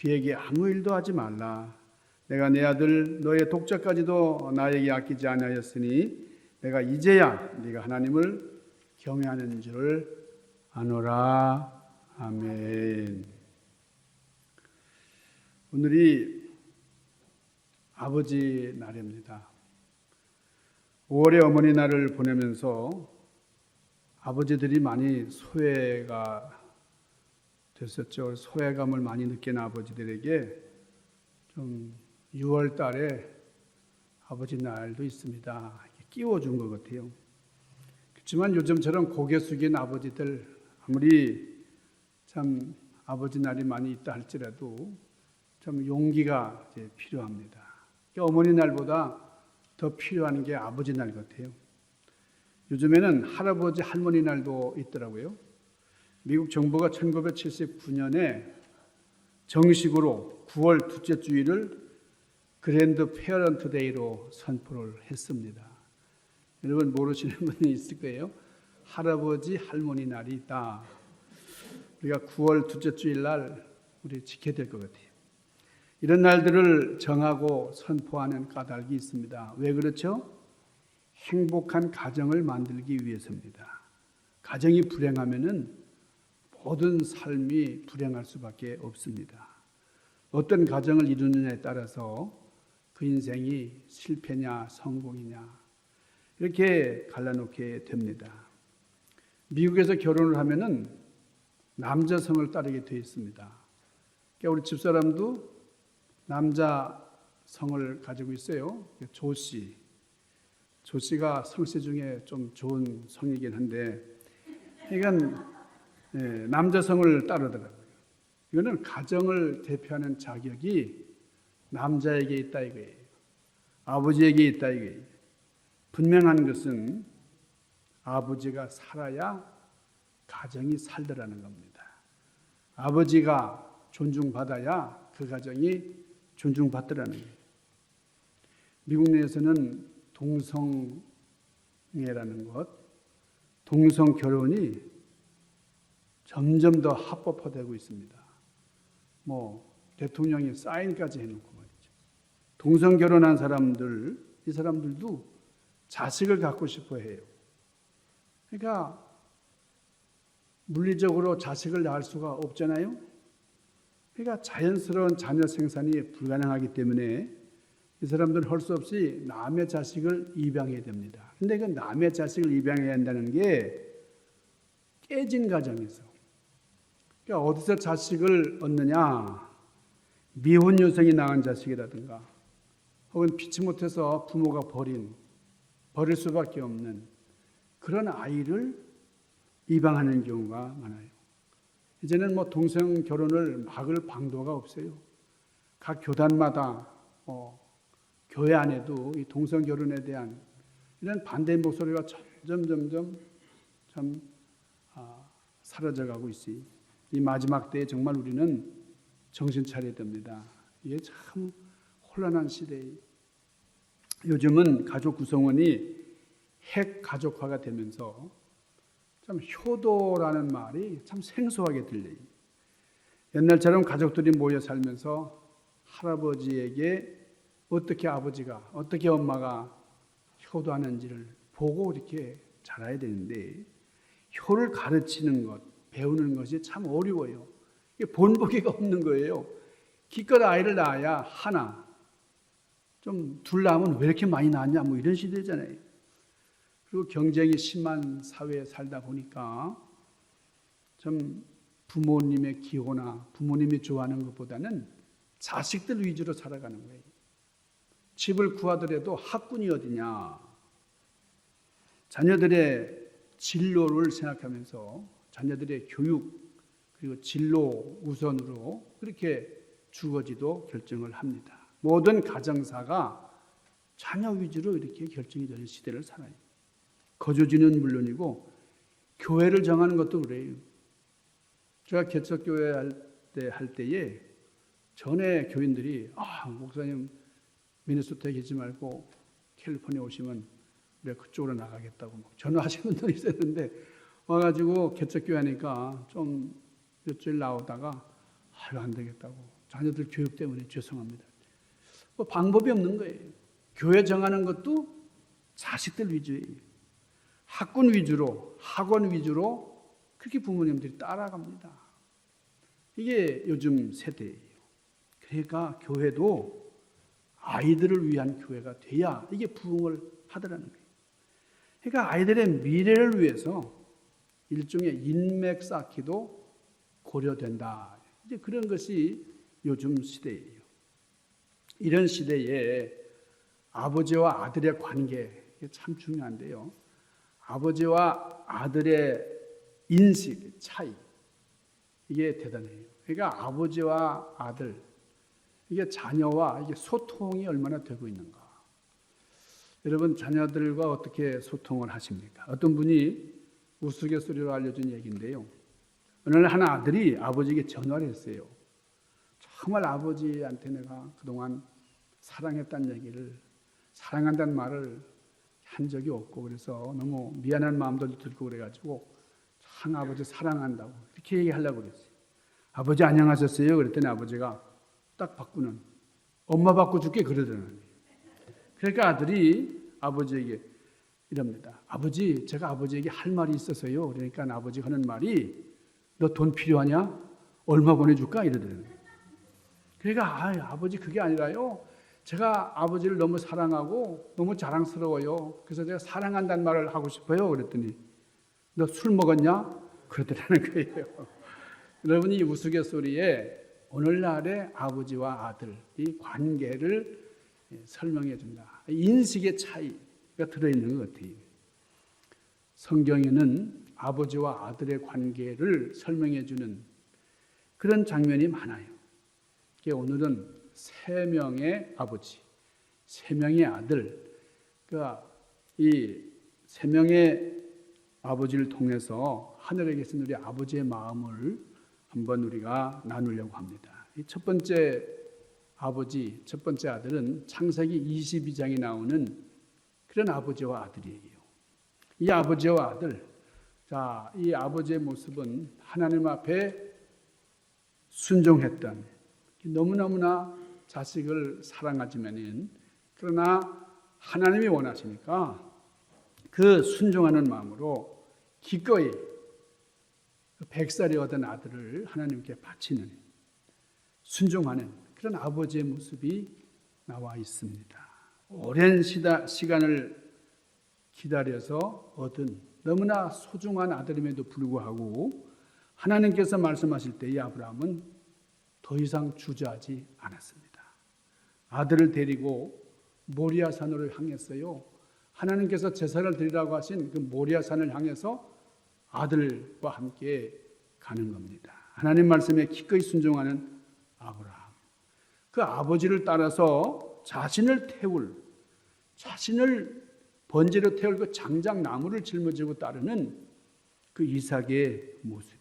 그에게 아무 일도 하지 말라 내가 내 아들 너의 독자까지도 나에게 아끼지 아니하였으니 내가 이제야 네가 하나님을 경외하는 줄을 아노라 아멘. 오늘이 아버지 날입니다. 5월에 어머니 날을 보내면서 아버지들이 많이 소외가 됐었죠. 소외감을 많이 느끼는 아버지들에게 좀 6월 달에 아버지 날도 있습니다. 끼워준 것 같아요. 그렇지만 요즘처럼 고개 숙인 아버지들 아무리 참 아버지 날이 많이 있다 할지라도 참 용기가 필요합니다. 어머니 날보다 더 필요한 게 아버지 날 같아요. 요즘에는 할아버지 할머니 날도 있더라고요. 미국 정부가 1979년에 정식으로 9월 둘째 주일을 그랜드 페어런트 데이로 선포를 했습니다. 여러분 모르시는 분이 있을 거예요. 할아버지 할머니 날이 있다. 우리가 9월 둘째 주일 날 우리 지켜야 될 것 같아요. 이런 날들을 정하고 선포하는 까닭이 있습니다. 왜 그렇죠? 행복한 가정을 만들기 위해서입니다. 가정이 불행하면은 모든 삶이 불행할 수밖에 없습니다. 어떤 가정을 이루느냐에 따라서 그 인생이 실패냐 성공이냐 이렇게 갈라놓게 됩니다. 미국에서 결혼을 하면은 남자 성을 따르게 되어 있습니다. 그러니까 우리 집사람도 남자 성을 가지고 있어요. 조 씨. 조 씨가 성씨 중에 좀 좋은 성이긴 한데, 그러니까 예, 남자 성을 따르더라고요. 이거는 가정을 대표하는 자격이 남자에게 있다 이거예요. 아버지에게 있다 이거예요. 분명한 것은 아버지가 살아야 가정이 살더라는 겁니다. 아버지가 존중받아야 그 가정이 존중받더라는 거예요. 미국 내에서는 동성애라는 것, 동성 결혼이 점점 더 합법화되고 있습니다. 뭐 대통령이 사인까지 해놓고 말이죠. 동성 결혼한 사람들, 이 사람들도 자식을 갖고 싶어 해요. 그러니까 물리적으로 자식을 낳을 수가 없잖아요. 그러니까 자연스러운 자녀 생산이 불가능하기 때문에 이 사람들은 할 수 없이 남의 자식을 입양해야 됩니다. 근데 그 남의 자식을 입양해야 한다는 게 깨진 가정에서 그러니까 어디서 자식을 얻느냐? 미혼 여성이 낳은 자식이라든가 혹은 피치 못해서 부모가 버린 버릴 수밖에 없는 그런 아이를 입양하는 경우가 많아요. 이제는 뭐 동성 결혼을 막을 방도가 없어요. 각 교단마다 뭐 교회 안에도 이 동성 결혼에 대한 이런 반대 목소리가 점점 점점 참 아, 사라져가고 있어요. 이 마지막 때에 정말 우리는 정신 차려야 됩니다. 이게 참 혼란한 시대에 요즘은 가족 구성원이 핵 가족화가 되면서 참 효도라는 말이 참 생소하게 들려요. 옛날처럼 가족들이 모여 살면서 할아버지에게 어떻게 아버지가 어떻게 엄마가 효도하는지를 보고 이렇게 자라야 되는데 효를 가르치는 것, 배우는 것이 참 어려워요. 본보기가 없는 거예요. 기껏 아이를 낳아야 하나. 좀 둘 낳으면 왜 이렇게 많이 낳았냐 뭐 이런 시대잖아요. 그리고 경쟁이 심한 사회에 살다 보니까 좀 부모님의 기호나 부모님이 좋아하는 것보다는 자식들 위주로 살아가는 거예요. 집을 구하더라도 학군이 어디냐. 자녀들의 진로를 생각하면서 자녀들의 교육 그리고 진로 우선으로 그렇게 주거지도 결정을 합니다. 모든 가정사가 자녀 위주로 이렇게 결정이 되는 시대를 살아요. 거주지는 물론이고 교회를 정하는 것도 그래요. 제가 개척교회 할 때 할 때에 전에 교인들이 아 목사님 미네소타에 계지 말고 캘리포니아 오시면 내가 그쪽으로 나가겠다고 막 전화하시는 분들이 있었는데 와가지고 개척교회 하니까 좀 며칠 나오다가 아유 안 되겠다고 자녀들 교육 때문에 죄송합니다. 뭐 방법이 없는 거예요. 교회 정하는 것도 자식들 위주예요. 학군 위주로 학원 위주로 그렇게 부모님들이 따라갑니다. 이게 요즘 세대예요. 그러니까 교회도 아이들을 위한 교회가 돼야 이게 부흥을 하더라는 거예요. 그러니까 아이들의 미래를 위해서 일종의 인맥 쌓기도 고려된다. 이제 그런 것이 요즘 시대예요. 이런 시대에 아버지와 아들의 관계 참 중요한데요. 아버지와 아들의 인식 차이 이게 대단해요. 그러니까 아버지와 아들 이게 자녀와 이게 소통이 얼마나 되고 있는가. 여러분 자녀들과 어떻게 소통을 하십니까? 어떤 분이 우스갯소리로 알려준 얘기인데요. 어느 날 한 아들이 아버지에게 전화를 했어요. 정말 아버지한테 내가 그동안 사랑했다는 얘기를 사랑한다는 말을 한 적이 없고 그래서 너무 미안한 마음도 들고 그래가지고 참 아버지 사랑한다고 이렇게 얘기하려고 그랬어요. 아버지 안녕하셨어요? 그랬더니 아버지가 딱 바꾸는 엄마 바꿔 줄게 그러더라고요. 그러니까 아들이 아버지에게 이럽니다. 아버지 제가 아버지에게 할 말이 있어서요. 그러니까 아버지가 하는 말이 너 돈 필요하냐? 얼마 보내줄까? 이러더라고요. 그러니까 아, 아버지 그게 아니라요. 제가 아버지를 너무 사랑하고 너무 자랑스러워요. 그래서 제가 사랑한다는 말을 하고 싶어요. 그랬더니 너 술 먹었냐? 그러더라는 거예요. 여러분이 우스갯소리에 오늘날의 아버지와 아들 이 관계를 설명해 준다. 인식의 차이가 들어있는 것 같아요. 성경에는 아버지와 아들의 관계를 설명해 주는 그런 장면이 많아요. 오늘은 세 명의 아버지, 세 명의 아들, 그러니까 이 세 명의 아버지를 통해서 하늘에 계신 우리 아버지의 마음을 한번 우리가 나누려고 합니다. 첫 번째 아버지, 첫 번째 아들은 창세기 22장에 나오는 그런 아버지와 아들이에요. 이 아버지와 아들, 자, 이 아버지의 모습은 하나님 앞에 순종했던 너무너무나 자식을 사랑하지만은 그러나 하나님이 원하시니까 그 순종하는 마음으로 기꺼이 그 백살이 얻은 아들을 하나님께 바치는 순종하는 그런 아버지의 모습이 나와 있습니다. 오랜 시다, 시간을 기다려서 얻은 너무나 소중한 아들임에도 불구하고 하나님께서 말씀하실 때 이 아브라함은 더 이상 주저하지 않았습니다. 아들을 데리고 모리아 산으로 향했어요. 하나님께서 제사를 드리라고 하신 그 모리아 산을 향해서 아들과 함께 가는 겁니다. 하나님 말씀에 기꺼이 순종하는 아브라함. 그 아버지를 따라서 자신을 태울, 자신을 번제로 태울 그 장작 나무를 짊어지고 따르는 그 이삭의 모습이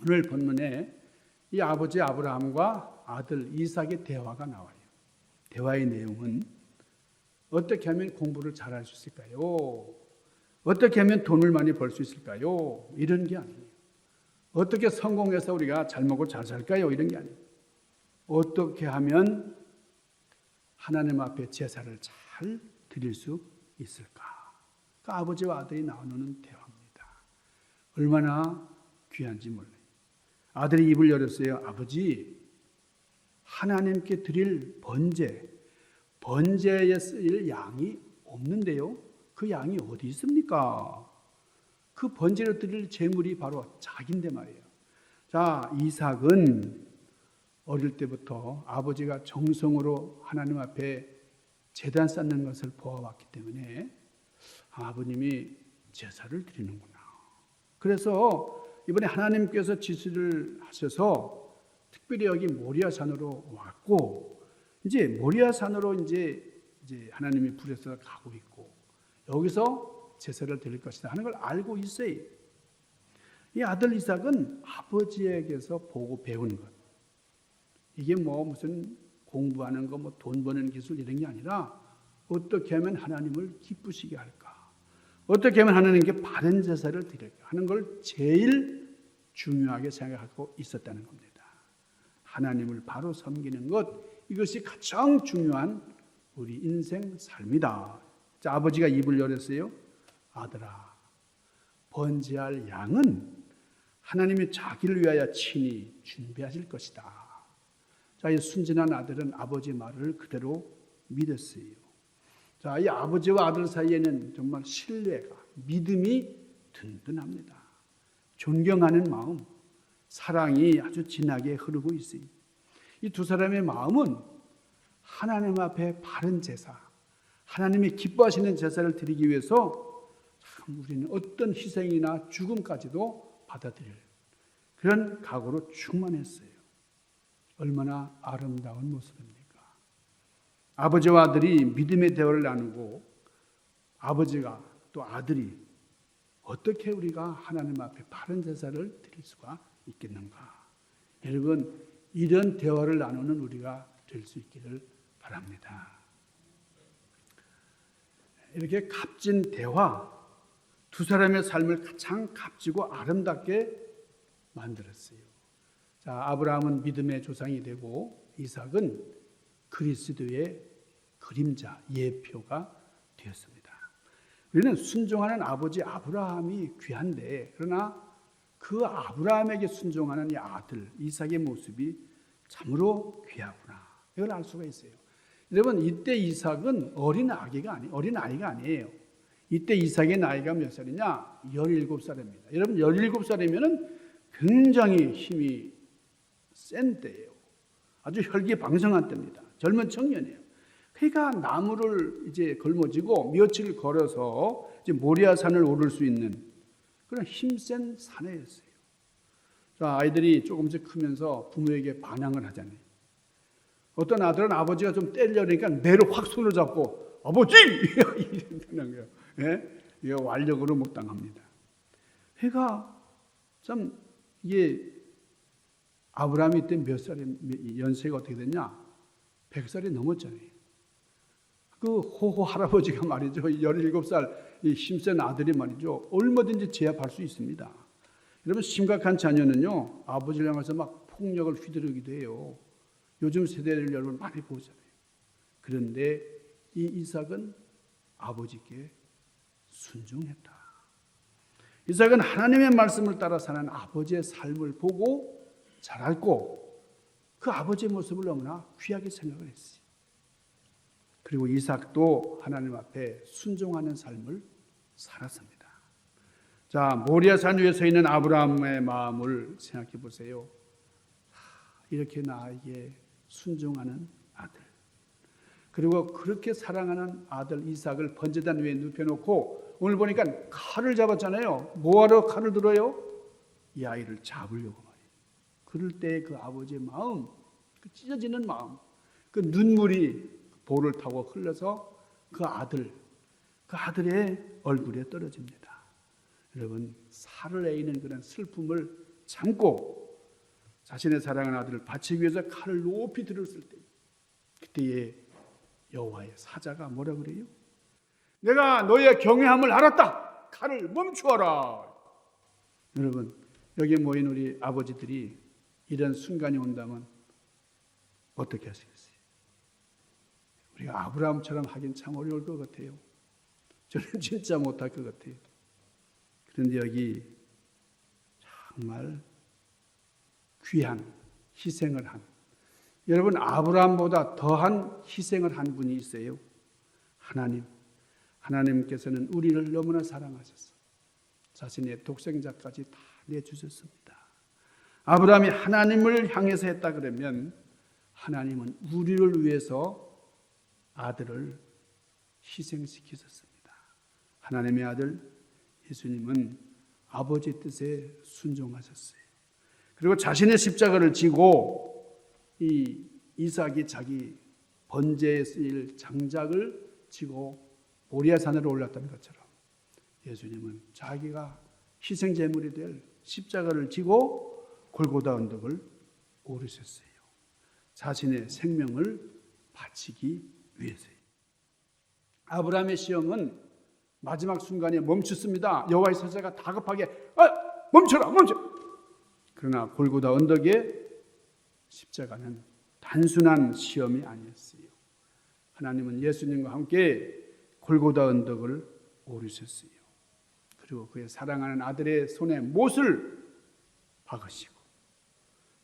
오늘 본문에 이 아버지 아브라함과 아들 이삭의 대화가 나와요. 대화의 내용은 어떻게 하면 공부를 잘할 수 있을까요? 어떻게 하면 돈을 많이 벌 수 있을까요? 이런 게 아니에요. 어떻게 성공해서 우리가 잘 먹고 잘 살까요? 이런 게 아니에요. 어떻게 하면 하나님 앞에 제사를 잘 드릴 수 있을까? 그 아버지와 아들이 나누는 대화입니다. 얼마나 귀한지 몰라요. 아들이 입을 열었어요. 아버지, 하나님께 드릴 번제, 번제에 쓰일 양이 없는데요. 그 양이 어디 있습니까? 그 번제로 드릴 제물이 바로 자기인데 말이에요. 자, 이삭은 어릴 때부터 아버지가 정성으로 하나님 앞에 재단 쌓는 것을 보아왔기 때문에 아버님이 제사를 드리는구나. 그래서 이번에 하나님께서 지시를 하셔서 특별히 여기 모리아산으로 왔고 이제 모리아산으로 이제 이제 하나님이 부려서 가고 있고 여기서 제사를 드릴 것이다 하는 걸 알고 있어요. 이 아들 이삭은 아버지에게서 보고 배운 것. 이게 뭐 무슨 공부하는 거, 뭐 돈 버는 기술 이런 게 아니라 어떻게 하면 하나님을 기쁘시게 할까? 어떻게 하면 하나님께 바른 제사를 드릴까 하는 걸 제일 중요하게 생각하고 있었다는 겁니다. 하나님을 바로 섬기는 것 이것이 가장 중요한 우리 인생 삶이다. 자, 아버지가 입을 열었어요. 아들아, 번제할 양은 하나님이 자기를 위하여 친히 준비하실 것이다. 자, 이 순진한 아들은 아버지 말을 그대로 믿었어요. 자, 이 아버지와 아들 사이에는 정말 신뢰가, 믿음이 든든합니다. 존경하는 마음, 사랑이 아주 진하게 흐르고 있어요. 이 두 사람의 마음은 하나님 앞에 바른 제사, 하나님이 기뻐하시는 제사를 드리기 위해서 참 우리는 어떤 희생이나 죽음까지도 받아들일 그런 각오로 충만했어요. 얼마나 아름다운 모습입니까? 아버지와 아들이 믿음의 대화를 나누고 아버지가 또 아들이 어떻게 우리가 하나님 앞에 바른 제사를 드릴 수가 있겠는가? 여러분 이런 대화를 나누는 우리가 될 수 있기를 바랍니다. 이렇게 값진 대화 두 사람의 삶을 가장 값지고 아름답게 만들었어요. 자, 아브라함은 믿음의 조상이 되고 이삭은 그리스도의 그림자 예표가 되었습니다. 우리는 순종하는 아버지 아브라함이 귀한데 그러나 그 아브라함에게 순종하는 이 아들 이삭의 모습이 참으로 귀하구나. 이걸 알 수가 있어요. 여러분 이때 이삭은 어린 아기가 아니 어린 아이가 아니에요. 이때 이삭의 나이가 몇 살이냐? 17살입니다. 여러분 17살이면은 굉장히 힘이 센 때예요. 아주 혈기 방성한 때입니다. 젊은 청년이에요. 그러니까 나무를 이제 걸머지고 며칠 걸어서 이제 모리아산을 오를 수 있는 그런 힘센 사내였어요. 자, 아이들이 조금씩 크면서 부모에게 반항을 하잖아요. 어떤 아들은 아버지가 좀 때리려니까 뇌를 확 손을 잡고 아버지 이러는 거예요. 예? 완력으로 못 당합니다. 해가 참 이게 아브라함이 때 몇 살에 연세가 어떻게 됐냐? 100살이 넘었잖아요. 그 호호 할아버지가 말이죠. 17살 힘센 아들이 말이죠. 얼마든지 제압할 수 있습니다. 여러분 심각한 자녀는요. 아버지를 향해서 막 폭력을 휘두르기도 해요. 요즘 세대를 여러분 많이 보잖아요. 그런데 이 이삭은 아버지께 순종했다. 이삭은 하나님의 말씀을 따라 사는 아버지의 삶을 보고 자랐고 그 아버지의 모습을 너무나 귀하게 생각을 했어요. 그리고 이삭도 하나님 앞에 순종하는 삶을 살았습니다. 자, 모리아산 위에 서 있는 아브라함의 마음을 생각해 보세요. 이렇게 나에게 순종하는 아들. 그리고 그렇게 사랑하는 아들 이삭을 번제단 위에 눕혀놓고 오늘 보니까 칼을 잡았잖아요. 뭐하러 칼을 들어요? 이 아이를 잡으려고. 그럴 때 그 아버지의 마음, 그 찢어지는 마음, 그 눈물이 볼을 타고 흘러서 그 아들, 그 아들의 얼굴에 떨어집니다. 여러분, 살을 내는 그런 슬픔을 참고 자신의 사랑하는 아들을 바치기 위해서 칼을 높이 들었을 때, 그때의 여호와의 사자가 뭐라 그래요? 내가 너의 경외함을 알았다. 칼을 멈추어라. 여러분, 여기 모인 우리 아버지들이 이런 순간이 온다면 어떻게 하시겠어요? 우리가 아브라함처럼 하긴 참 어려울 것 같아요. 저는 진짜 못할 것 같아요. 그런데 여기 정말 귀한 희생을 한 여러분 아브라함보다 더한 희생을 한 분이 있어요. 하나님. 하나님께서는 우리를 너무나 사랑하셔서 자신의 독생자까지 다 내주셨습니다. 아브라함이 하나님을 향해서 했다 그러면 하나님은 우리를 위해서 아들을 희생시키셨습니다. 하나님의 아들 예수님은 아버지 뜻에 순종하셨어요. 그리고 자신의 십자가를 지고 이 이삭이 자기 번제에 쓰일 장작을 지고 모리아산으로 올랐던 것처럼 예수님은 자기가 희생 제물이 될 십자가를 지고 골고다 언덕을 오르셨어요. 자신의 생명을 바치기 위해서요. 아브라함의 시험은 마지막 순간에 멈췄습니다. 여호와의 사자가 다급하게 아, 멈춰라 멈춰. 그러나 골고다 언덕에 십자가는 단순한 시험이 아니었어요. 하나님은 예수님과 함께 골고다 언덕을 오르셨어요. 그리고 그의 사랑하는 아들의 손에 못을 박으시고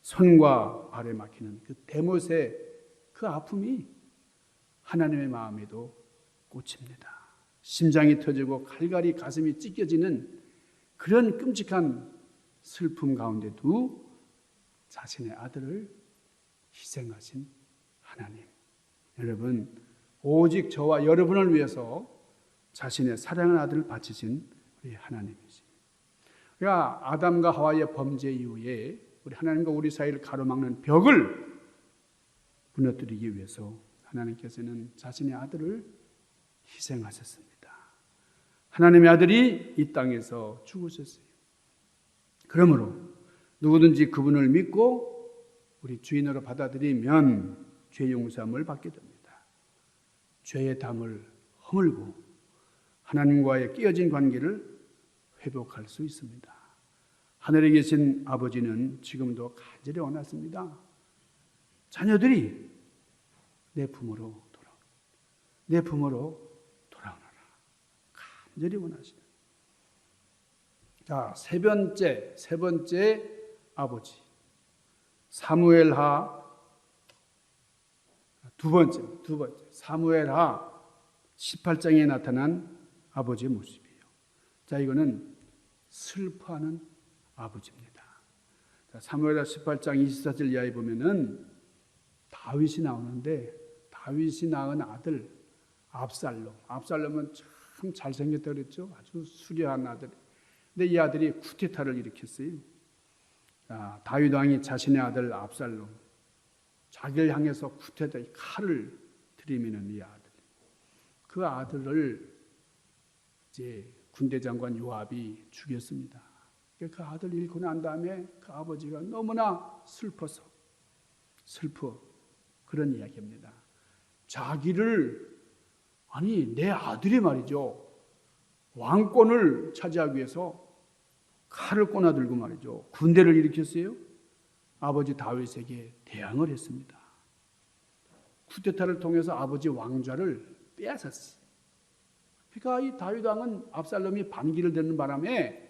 손과 발에 막히는 그 대못의 그 아픔이 하나님의 마음에도 꽂힙니다. 심장이 터지고 칼갈이 가슴이 찢겨지는 그런 끔찍한 슬픔 가운데도 자신의 아들을 희생하신 하나님. 여러분, 오직 저와 여러분을 위해서 자신의 사랑하는 아들을 바치신 우리 하나님이십니다. 그러니까 아담과 하와의 범죄 이후에 우리 하나님과 우리 사이를 가로막는 벽을 무너뜨리기 위해서 하나님께서는 자신의 아들을 희생하셨습니다. 하나님의 아들이 이 땅에서 죽으셨어요. 그러므로 누구든지 그분을 믿고 우리 주인으로 받아들이면 죄 용서함을 받게 됩니다. 죄의 담을 허물고 하나님과의 끼어진 관계를 회복할 수 있습니다. 하늘에 계신 아버지는 지금도 간절히 원하십니다. 자녀들이 내 품으로 돌아, 내 품으로 돌아오너라. 간절히 원하시다. 자, 세 번째, 세 번째 아버지. 사무엘하 두 번째, 두 번째. 사무엘하 18장에 나타난 아버지의 모습이에요. 자, 이거는 슬퍼하는 아버지입니다. 자, 사무엘하 18장 24절 이하에 보면은 다윗이 나오는데 다윗이 낳은 아들 압살롬. 압살롬은 참 잘생겼다 그랬죠. 아주 수려한 아들. 근데 이 아들이 쿠데타를 일으켰어요. 자, 다윗 왕이 자신의 아들 압살롬 자기를 향해서 쿠데타 칼을 들이미는 이 아들. 그 아들을 이제 군대 장관 요압이 죽였습니다. 그 아들 잃고 난 다음에 그 아버지가 너무나 슬퍼서 슬퍼 그런 이야기입니다. 자기를 아니 내 아들이 말이죠 왕권을 차지하기 위해서 칼을 꼬나들고 말이죠 군대를 일으켰어요. 아버지 다윗에게 대항을 했습니다. 쿠데타를 통해서 아버지 왕좌를 빼앗았어요. 그러니까 이 다윗 왕은 압살롬이 반기를 드는 바람에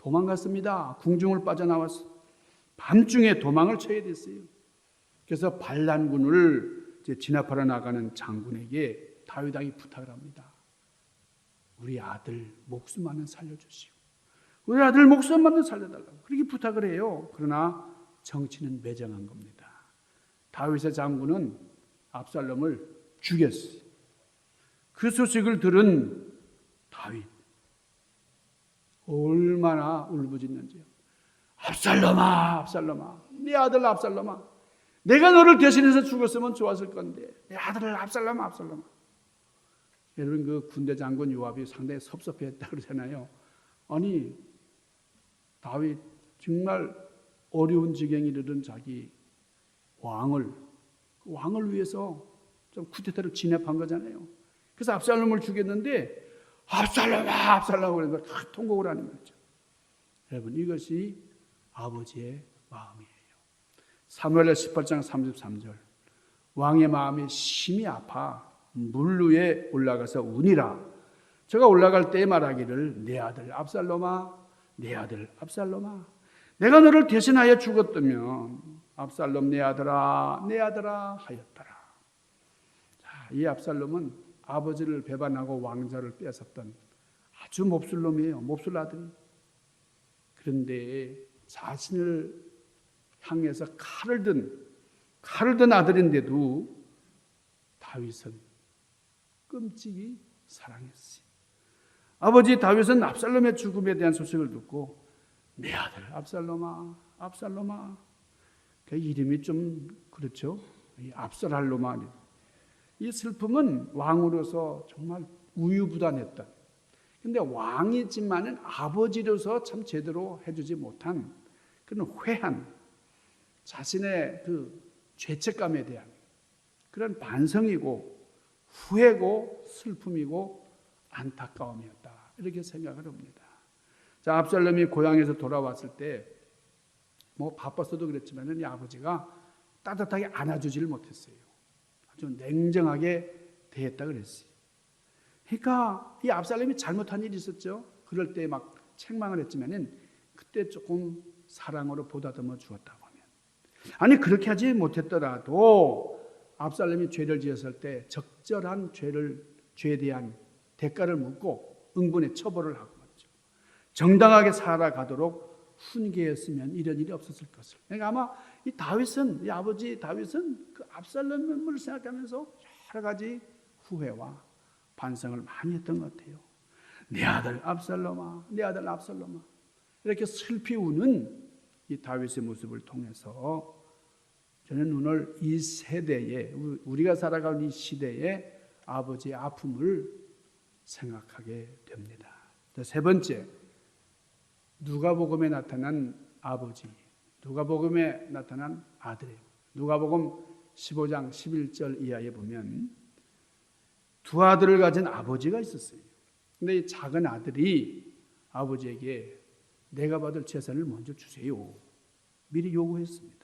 도망갔습니다. 궁중을 빠져나왔어. 밤중에 도망을 쳐야 됐어요. 그래서 반란군을 진압하러 나가는 장군에게 다윗 왕이 부탁을 합니다. 우리 아들 목숨만은 살려주시오. 우리 아들 목숨만은 살려달라고 그렇게 부탁을 해요. 그러나 정치는 매정한 겁니다. 다윗의 장군은 압살롬을 죽였어요. 그 소식을 들은 다윗 얼마나 울부짖는지요. 압살롬아, 압살롬아, 네 아들 압살롬아, 내가 너를 대신해서 죽었으면 좋았을 건데 내 아들을 압살롬아, 압살롬아. 여러분 그 군대 장군 요압이 상당히 섭섭했다 그러잖아요. 아니 다윗 정말 어려운 지경에 이르는 자기 왕을 왕을 위해서 좀 쿠데타를 진압한 거잖아요. 그래서 압살롬을 죽였는데 압살롬아 압살롬 걸다 통곡을 하는 거죠. 여러분 이것이 아버지의 마음이에요. 사무엘하 18장 33절 왕의 마음이 심히 아파 물 위에 올라가서 운이라 저가 올라갈 때 말하기를 내 아들 압살롬아 내 아들 압살롬아 내가 너를 대신하여 죽었다면 압살롬 내 아들아 내 아들아 하였더라. 자, 이 압살롬은 아버지를 배반하고 왕자를 뺏었던 아주 몹쓸 놈이에요. 몹쓸 아들이. 그런데 자신을 향해서 칼을 든 칼을 든 아들인데도 다윗은 끔찍이 사랑했어요. 아버지 다윗은 압살롬의 죽음에 대한 소식을 듣고 내 아들 압살롬아 압살롬아 그 이름이 좀 그렇죠. 이 압살할로마 이 슬픔은 왕으로서 정말 우유부단했다. 근데 왕이지만은 아버지로서 참 제대로 해주지 못한 그런 회한, 자신의 그 죄책감에 대한 그런 반성이고 후회고 슬픔이고 안타까움이었다. 이렇게 생각을 합니다. 자, 압살롬이 고향에서 돌아왔을 때 뭐 바빴어도 그랬지만은 이 아버지가 따뜻하게 안아주지를 못했어요. 아주 냉정하게 대했다 그랬어요. 그러니까 이 압살롬이 잘못한 일이 있었죠. 그럴 때 막 책망을 했지만은 그때 조금 사랑으로 보다듬어 주었다고 하면 아니 그렇게 하지 못했더라도 압살롬이 죄를 지었을 때 적절한 죄를 죄에 대한 대가를 묻고 응분의 처벌을 하고 말이죠. 정당하게 살아가도록 훈계했으면 이런 일이 없었을 것을. 그러니까 아마 이 다윗은 이 아버지 다윗은 그 압살롬을 생각하면서 여러 가지 후회와 반성을 많이 했던 것 같아요. 내 아들 압살롬아, 내 아들 압살롬아. 이렇게 슬피 우는 이 다윗의 모습을 통해서 저는 오늘 이 세대에 우리가 살아가는 이 시대에 아버지의 아픔을 생각하게 됩니다. 세 번째, 누가복음에 나타난 아버지, 누가복음에 나타난 아들이에요. 누가복음 15장 11절 이하에 보면 두 아들을 가진 아버지가 있었어요. 근데 이 작은 아들이 아버지에게 내가 받을 재산을 먼저 주세요. 미리 요구했습니다.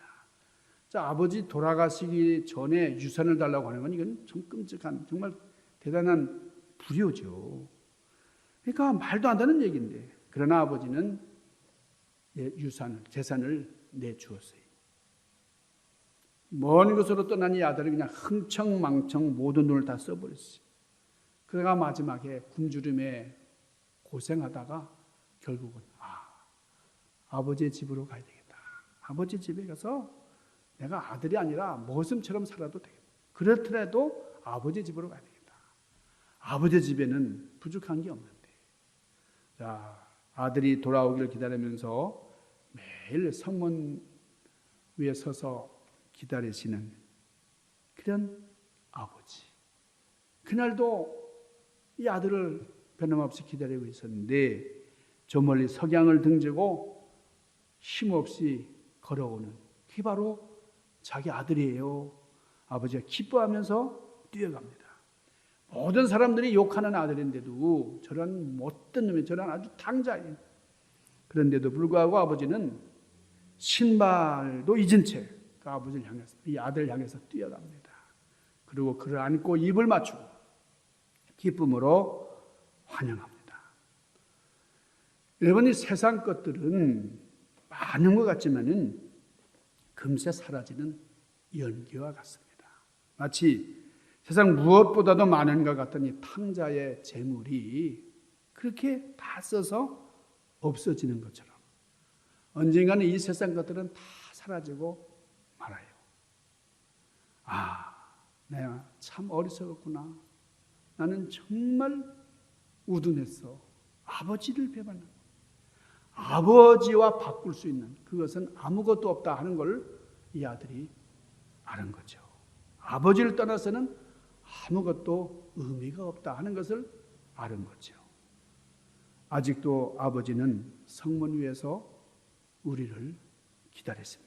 자, 아버지 돌아가시기 전에 유산을 달라고 하는 건 이건 좀 끔찍한 정말 대단한 불효죠. 그러니까 말도 안 되는 얘기인데 그러나 아버지는 유산을 재산을 내주었어요. 먼 곳으로 떠난 이 아들이 그냥 흥청망청 모든 돈을 다 써버렸어요. 그가 마지막에 굶주림에 고생하다가 결국은 아 아버지의 집으로 가야 되겠다. 아버지 집에 가서 내가 아들이 아니라 모슴처럼 살아도 되겠다. 그렇더라도 아버지 집으로 가야 되겠다. 아버지 집에는 부족한 게 없는데. 자, 아들이 돌아오기를 기다리면서 매일 성문 위에 서서 기다리시는 그런 아버지. 그날도 이 아들을 변함없이 기다리고 있었는데 저 멀리 석양을 등지고 힘없이 걸어오는 그게 바로 자기 아들이에요. 아버지가 기뻐하면서 뛰어갑니다. 모든 사람들이 욕하는 아들인데도 저런 못된 놈이 저런 아주 탕자예요. 그런데도 불구하고 아버지는 신발도 잊은 채 그 아버지를 향해서 이 아들을 향해서 뛰어갑니다. 그리고 그를 안고 입을 맞추고 기쁨으로 환영합니다. 여러분 이 세상 것들은 많은 것 같지만은 금세 사라지는 연기와 같습니다. 마치 세상 무엇보다도 많은 것이 탕자의 재물이 그렇게 다 써서 없어지는 것처럼 언젠가는 이 세상 것들은 다 사라지고 말아요. 아, 내가 참 어리석었구나. 나는 정말 우둔했어. 아버지를 배반한 아버지와 바꿀 수 있는 그것은 아무것도 없다 하는 걸 이 아들이 아는 거죠. 아버지를 떠나서는 아무것도 의미가 없다 하는 것을 아는 거죠. 아직도 아버지는 성문 위에서 우리를 기다렸습니다.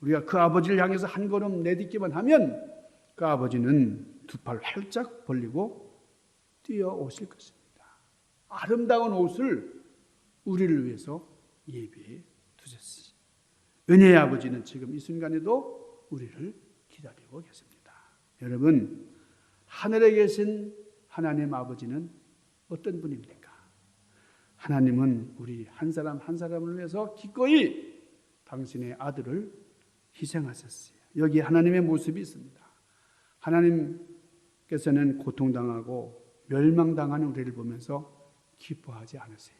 우리가 그 아버지를 향해서 한 걸음 내딛기만 하면 그 아버지는 두 팔 활짝 벌리고 뛰어오실 것입니다. 아름다운 옷을 우리를 위해서 예비해 두셨습니다. 은혜의 아버지는 지금 이 순간에도 우리를 기다리고 계십니다. 여러분, 하늘에 계신 하나님 아버지는 어떤 분입니까? 하나님은 우리 한 사람 한 사람을 위해서 기꺼이 당신의 아들을 희생하셨어요. 여기 하나님의 모습이 있습니다. 하나님께서는 고통당하고 멸망당하는 우리를 보면서 기뻐하지 않으세요.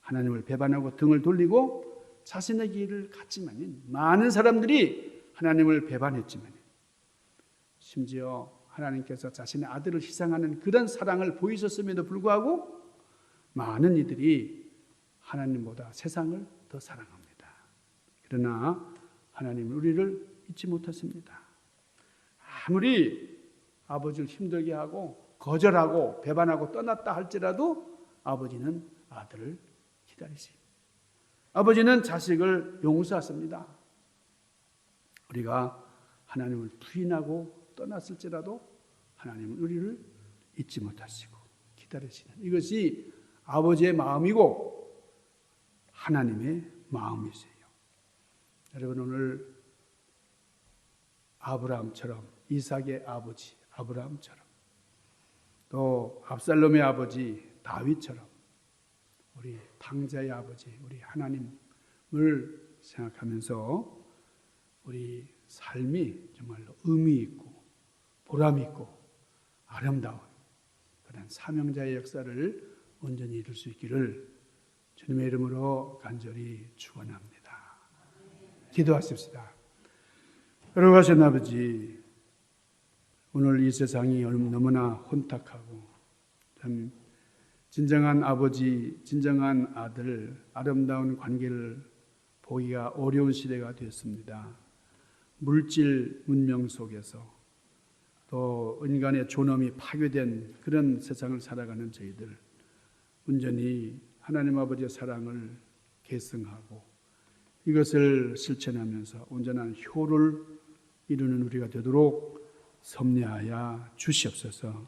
하나님을 배반하고 등을 돌리고 자신의 길을 갔지만 많은 사람들이 하나님을 배반했지만 심지어 하나님께서 자신의 아들을 희생하는 그런 사랑을 보이셨음에도 불구하고 많은 이들이 하나님보다 세상을 더 사랑합니다. 그러나 하나님은 우리를 잊지 못했습니다. 아무리 아버지를 힘들게 하고 거절하고 배반하고 떠났다 할지라도 아버지는 아들을 기다리십니다. 아버지는 자식을 용서하십니다. 우리가 하나님을 부인하고 떠났을지라도 하나님은 우리를 잊지 못하시고 기다리시는 이것이 아버지의 마음이고 하나님의 마음이세요. 여러분 오늘 아브라함처럼 이삭의 아버지 아브라함처럼 또 압살롬의 아버지 다윗처럼 우리 당자의 아버지 우리 하나님을 생각하면서 우리 삶이 정말로 의미 있고 보람 있고 아름다운 그런 사명자의 역사를 온전히 이룰 수 있기를 주님의 이름으로 간절히 축원합니다. 기도하십시다. 여러가신 아버지, 오늘 이 세상이 너무나 혼탁하고 참 진정한 아버지, 진정한 아들, 아름다운 관계를 보기가 어려운 시대가 되었습니다. 물질 문명 속에서 또 인간의 존엄이 파괴된 그런 세상을 살아가는 저희들 온전히 하나님 아버지의 사랑을 계승하고 이것을 실천하면서 온전한 효를 이루는 우리가 되도록 섭리하여 주시옵소서.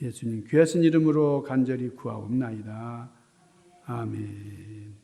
예수님 귀하신 이름으로 간절히 구하옵나이다. 아멘.